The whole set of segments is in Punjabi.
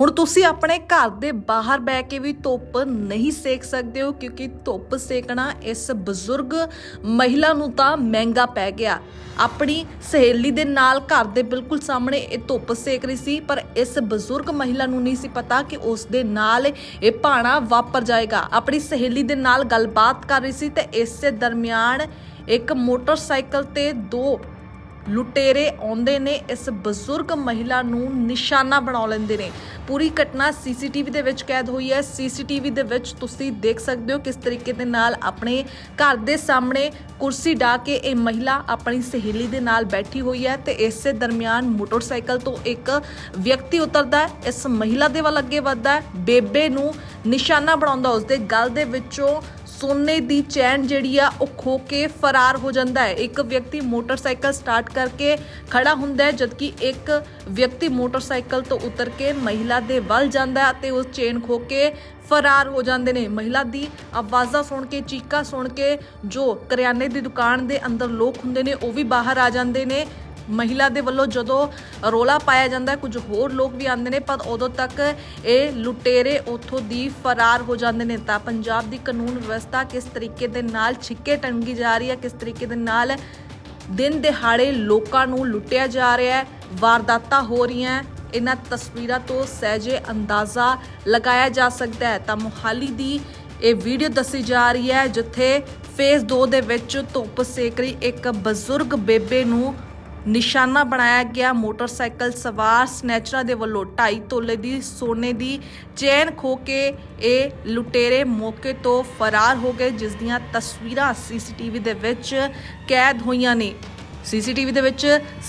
ਹੁਣ ਤੁਸੀਂ ਆਪਣੇ ਘਰ ਦੇ ਬਾਹਰ ਬੈ ਕੇ ਵੀ ਧੁੱਪ ਨਹੀਂ ਸੇਕ ਸਕਦੇ ਹੋ, ਕਿਉਂਕਿ ਧੁੱਪ ਸੇਕਣਾ ਇਸ ਬਜ਼ੁਰਗ ਮਹਿਲਾ ਨੂੰ ਤਾਂ ਮਹਿੰਗਾ ਪੈ ਗਿਆ। ਆਪਣੀ ਸਹੇਲੀ ਦੇ ਨਾਲ ਘਰ ਦੇ ਬਿਲਕੁਲ ਸਾਹਮਣੇ ਇਹ ਧੁੱਪ ਸੇਕ ਰਹੀ ਸੀ, ਪਰ ਇਸ ਬਜ਼ੁਰਗ ਮਹਿਲਾ ਨੂੰ ਨਹੀਂ ਸੀ ਪਤਾ ਕਿ ਉਸ ਦੇ ਨਾਲ ਇਹ ਭਾਣਾ ਵਾਪਰ ਜਾਏਗਾ। ਆਪਣੀ ਸਹੇਲੀ ਦੇ ਨਾਲ ਗੱਲਬਾਤ ਕਰ ਰਹੀ ਸੀ ਤੇ ਇਸੇ ਦਰਮਿਆਨ ਇੱਕ ਮੋਟਰਸਾਈਕਲ ਤੇ ਦੋ ਲੁਟੇਰੇ ਆਉਂਦੇ ਨੇ, ਇਸ ਬਜ਼ੁਰਗ ਮਹਿਲਾ ਨੂੰ ਨਿਸ਼ਾਨਾ ਬਣਾ ਲੈਂਦੇ ਨੇ। ਪੂਰੀ ਘਟਨਾ ਸੀਸੀਟੀਵੀ ਦੇ ਵਿੱਚ ਕੈਦ ਹੋਈ ਹੈ। ਸੀਸੀਟੀਵੀ ਦੇ ਵਿੱਚ ਤੁਸੀਂ ਦੇਖ ਸਕਦੇ ਹੋ ਕਿਸ ਤਰੀਕੇ ਦੇ ਨਾਲ ਆਪਣੇ ਘਰ ਦੇ ਸਾਹਮਣੇ ਕੁਰਸੀ ਢਾ ਕੇ ਇਹ ਮਹਿਲਾ ਆਪਣੀ ਸਹੇਲੀ ਦੇ ਨਾਲ ਬੈਠੀ ਹੋਈ ਹੈ ਤੇ ਇਸੇ ਦਰਮਿਆਨ ਮੋਟਰਸਾਈਕਲ ਤੋਂ ਇੱਕ ਵਿਅਕਤੀ ਉਤਰਦਾ ਹੈ। ਇਸ ਮਹਿਲਾ ਦੇ ਵੱਲ ਅੱਗੇ ਵੱਧਦਾ ਹੈ। ਬੇਬੇ ਨੂੰ ਨਿਸ਼ਾਨਾ ਬਣਾਉਂਦਾ ਉਸਦੇ ਗਲ ਦੇ ਵਿੱਚੋਂ ਸੋਨੇ ਦੀ ਚੈਨ ਜਿਹੜੀ ਆ, ਉਹ ਖੋ ਕੇ ਫਰਾਰ ਹੋ ਜਾਂਦਾ ਹੈ। ਇੱਕ ਵਿਅਕਤੀ ਮੋਟਰਸਾਈਕਲ ਸਟਾਰਟ ਕਰਕੇ ਖੜਾ ਹੁੰਦਾ ਹੈ, ਜਦਕਿ ਇੱਕ ਵਿਅਕਤੀ ਮੋਟਰਸਾਈਕਲ ਤੋਂ ਉਤਰ ਕੇ ਮਹਿਲਾ ਦੇ ਵੱਲ ਜਾਂਦਾ ਹੈ ਅਤੇ ਉਸ ਚੇਨ ਖੋ ਕੇ ਫਰਾਰ ਹੋ ਜਾਂਦੇ ਨੇ। ਮਹਿਲਾ ਦੀ ਆਵਾਜ਼ਾਂ ਸੁਣ ਕੇ, ਚੀਕਾਂ ਸੁਣ ਕੇ ਜੋ ਕਰਿਆਨੇ ਦੀ ਦੁਕਾਨ ਦੇ ਅੰਦਰ ਲੋਕ ਹੁੰਦੇ ਨੇ, ਉਹ ਵੀ ਬਾਹਰ ਆ ਜਾਂਦੇ ਨੇ। ਮਹਿਲਾ ਦੇ ਵੱਲੋਂ ਜਦੋਂ ਰੋਲਾ ਪਾਇਆ ਜਾਂਦਾ ਕੁਝ ਹੋਰ ਲੋਕ ਵੀ ਆਉਂਦੇ ਨੇ, ਪਰ ਉਦੋਂ ਤੱਕ ਇਹ ਲੁਟੇਰੇ ਉੱਥੋਂ ਦੀ ਫਰਾਰ ਹੋ ਜਾਂਦੇ ਨੇ। ਤਾਂ ਪੰਜਾਬ ਦੀ ਕਾਨੂੰਨ ਵਿਵਸਥਾ ਕਿਸ ਤਰੀਕੇ ਦੇ ਨਾਲ ਛਿੱਕੇ ਟੰਗੀ ਜਾ ਰਹੀ ਹੈ, ਕਿਸ ਤਰੀਕੇ ਦੇ ਨਾਲ ਦਿਨ ਦਿਹਾੜੇ ਲੋਕਾਂ ਨੂੰ ਲੁੱਟਿਆ ਜਾ ਰਿਹਾ ਹੈ, ਵਾਰਦਾਤਾਂ ਹੋ ਰਹੀਆਂ ਇਹਨਾਂ ਤਸਵੀਰਾਂ ਤੋਂ ਸਹਿਜੇ ਅੰਦਾਜ਼ਾ ਲਗਾਇਆ ਜਾ ਸਕਦਾ ਹੈ। ਤਾਂ ਮੁਹਾਲੀ ਦੀ ਇਹ ਵੀਡੀਓ ਦੱਸੀ ਜਾ ਰਹੀ ਹੈ, ਜਿੱਥੇ ਫੇਸ 2 ਦੇ ਵਿੱਚ ਧੁੱਪ ਸੇਕ ਰਹੀ, ਇੱਕ ਬਜ਼ੁਰਗ ਬੇਬੇ ਨੂੰ ਨਿਸ਼ਾਨਾ ਬਣਾਇਆ ਗਿਆ। ਮੋਟਰਸਾਈਕਲ ਸਵਾਰ ਸਨੈਚਰਾਂ ਦੇ ਵੱਲੋਂ 2.5 ਤੋਲੇ ਦੀ ਸੋਨੇ ਦੀ ਚੈਨ ਖੋ ਕੇ ਇਹ ਲੁਟੇਰੇ ਮੌਕੇ ਤੋਂ ਫਰਾਰ ਹੋ ਗਏ, ਜਿਸ ਦੀਆਂ ਤਸਵੀਰਾਂ ਸੀਸੀਟੀਵੀ ਦੇ ਵਿੱਚ ਕੈਦ ਹੋਈਆਂ ਨੇ। ਸੀਸੀਟੀਵੀ ਦੇ ਵਿੱਚ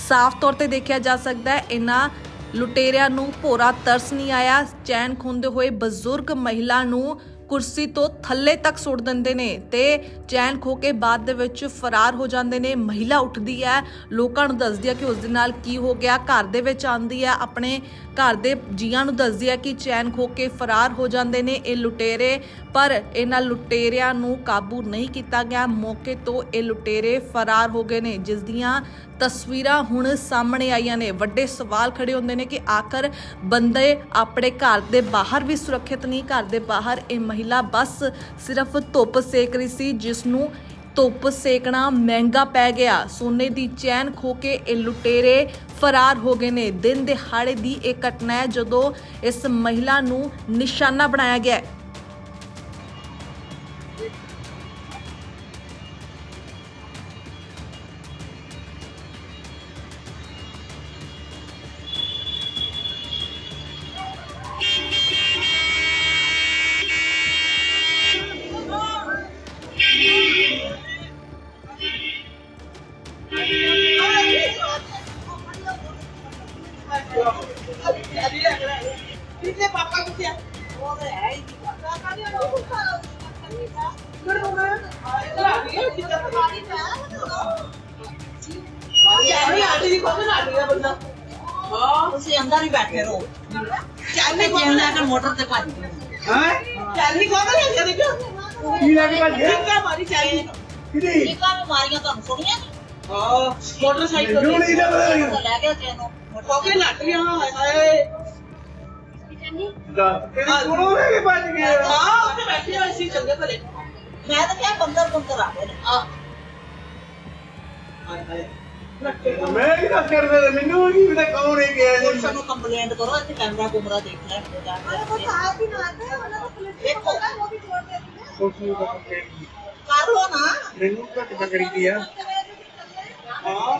ਸਾਫ਼ ਤੌਰ ਤੇ ਦੇਖਿਆ ਜਾ ਸਕਦਾ ਹੈ, ਇਹਨਾਂ ਲੁਟੇਰਿਆਂ ਨੂੰ ਭੋਰਾ ਤਰਸ ਨਹੀਂ ਆਇਆ। ਚੈਨ ਖੁੰਦੇ ਹੋਏ ਬਜ਼ੁਰਗ ਮਹਿਲਾ ਨੂੰ ਕੁਰਸੀ ਤੋਂ ਥੱਲੇ ਤੱਕ ਸੁੱਟ ਦਿੰਦੇ ਨੇ ਤੇ ਚੈਨ ਖੋ ਕੇ ਬਾਅਦ ਦੇ ਵਿੱਚ ਫਰਾਰ ਹੋ ਜਾਂਦੇ ਨੇ। ਮਹਿਲਾ ਉੱਠਦੀ ਹੈ। ਲੋਕਾਂ ਨੂੰ ਦੱਸਦੀ ਹੈ ਕਿ ਉਸ ਦੇ ਨਾਲ ਕੀ ਹੋ ਗਿਆ। ਘਰ ਦੇ ਵਿੱਚ ਆਂਦੀ ਹੈ। ਆਪਣੇ ਘਰ ਦੇ ਜੀਆਂ ਨੂੰ ਦੱਸਦੀ ਹੈ ਕਿ ਚੈਨ ਖੋ ਕੇ ਫਰਾਰ ਹੋ ਜਾਂਦੇ ਨੇ। ਇਹ ਲੁਟੇਰੇ, ਪਰ ਇਹਨਾਂ ਲੁਟੇਰਿਆਂ ਨੂੰ ਕਾਬੂ ਨਹੀਂ ਕੀਤਾ ਗਿਆ। ਮੌਕੇ ਤੋਂ ਇਹ ਲੁਟੇਰੇ ਫਰਾਰ ਹੋ ਗਏ ਨੇ। ਜਿਸ ਦੀਆਂ ਤਸਵੀਰਾਂ ਹੁਣ ਸਾਹਮਣੇ ਆਈਆਂ ਨੇ। ਵੱਡੇ ਸਵਾਲ ਖੜੇ ਹੁੰਦੇ ਨੇ ਕਿ ਆਖਰ ਬੰਦੇ ਆਪਣੇ ਘਰ ਦੇ ਬਾਹਰ ਵੀ ਸੁਰੱਖਿਅਤ ਨਹੀਂ, ਘਰ ਦੇ ਬਾਹਰ ਇਹ ਮਹਿਲਾ ਬਸ ਸਿਰਫ ਧੁੱਪ ਸੇਕ ਰਹੀ ਸੀ ਜਿਸ ਨੂੰ ਧੁੱਪ ਸੇਕਣਾ ਮਹਿੰਗਾ ਪੈ ਗਿਆ। ਸੋਨੇ ਦੀ ਚੈਨ ਖੋ ਕੇ ਇਹ ਲੁਟੇਰੇ ਫਰਾਰ ਹੋ ਗਏ ਨੇ। ਦਿਨ ਦਿਹਾੜੇ ਦੀ ਇਹ ਘਟਨਾ ਹੈ ਜਦੋਂ ਇਸ ਮਹਿਲਾ ਨੂੰ ਨਿਸ਼ਾਨਾ ਬਣਾਇਆ ਗਿਆ ਹੈ। ਕਿਤੇ ਪਾਪਾ ਕਿੱਥੇ ਆ ਉਹ ਤਾਂ ਹੈ ਹੀ ਕਾਕਾ ਨਹੀਂ ਉਹ ਕੁੱਤਾ ਕਿਹੜਾ ਹੋਣਾ ਇਧਰ ਆ ਗਈ ਕਿੱਥੇ ਮਾਰੀ ਯਾਰੀ ਆਂਟੀ ਦੀ ਕੋਲ ਨਾ ਗਿਆ ਬੰਦਾ ਹਾਂ ਤੁਸੀਂ ਅੰਦਰ ਹੀ ਬੈਠੇ ਰਹੋ ਚੱਲ ਨਹੀਂ ਜੇ ਲੈ ਕੇ ਮੋਟਰ ਤੇ ਭੱਜ ਗਏ ਹਾਂ ਚੱਲ ਨਹੀਂ ਕੋਲ ਲੈ ਗਿਆ ਦੇਖੋ ਕੀ ਲੈ ਕੇ ਭੱਜ ਗਿਆ ਕਿੱਥੇ ਮਾਰੀ ਚਾਹੀ ਕਿਹਦੀ ਨੀ? ਹਾਂ ਮੋਟਰਸਾਈਕਲ ਮੈਨੂੰ ਨਹੀਂ ਪਤਾ ਉਹ ਲੱਗਿਆ ਤਾਂ ਲੈ ਕੇ ਗਏ ਨੂੰ। ਕੋਕੇ ਲੱਗ ਗਿਆ ਹਾਏ ਹਾਏ। ਤੇਰੀ ਕੋਲੋਂ ਲੈ ਕੇ ਭੱਜ ਗਿਆ ਹਾਂ ਉੱਥੇ ਬੈਠੇ ਹੋਏ ਸੀ ਚੰਗੇ ਭਲੇ। ਮੈਂ ਤਾਂ ਕਿਹਾ ਬੰਦਰ ਬੰਦਰ ਆ ਗਏ ਨੇ। ਆ। ਹਾਏ ਹਾਏ। ਲੱਗੇ ਮੈਂ ਕੀ ਦੱਸ ਕਰਦਾ ਤੇ ਮੈਨੂੰ ਕੀ ਪਤਾ ਕੌਣ ਹੈ ਗਿਆ ਜੀ ਨੂੰ ਕੰਪਲੇਂਟ ਕਰੋ ਇੱਥੇ ਕੈਮਰਾ ਕੁਮਰਾ ਦੇਖ ਲੈ ਜਾ ਕੇ। ਦੇਖੋ। ਨੂੰ ਤਾਂ ਪਤਾ। ਕਰ ਲੋ ਨਾ। ਮੈਨੂੰ ਘੱਟ ਪਕੜੀ ਦੀ ਆ। ਹਾਂ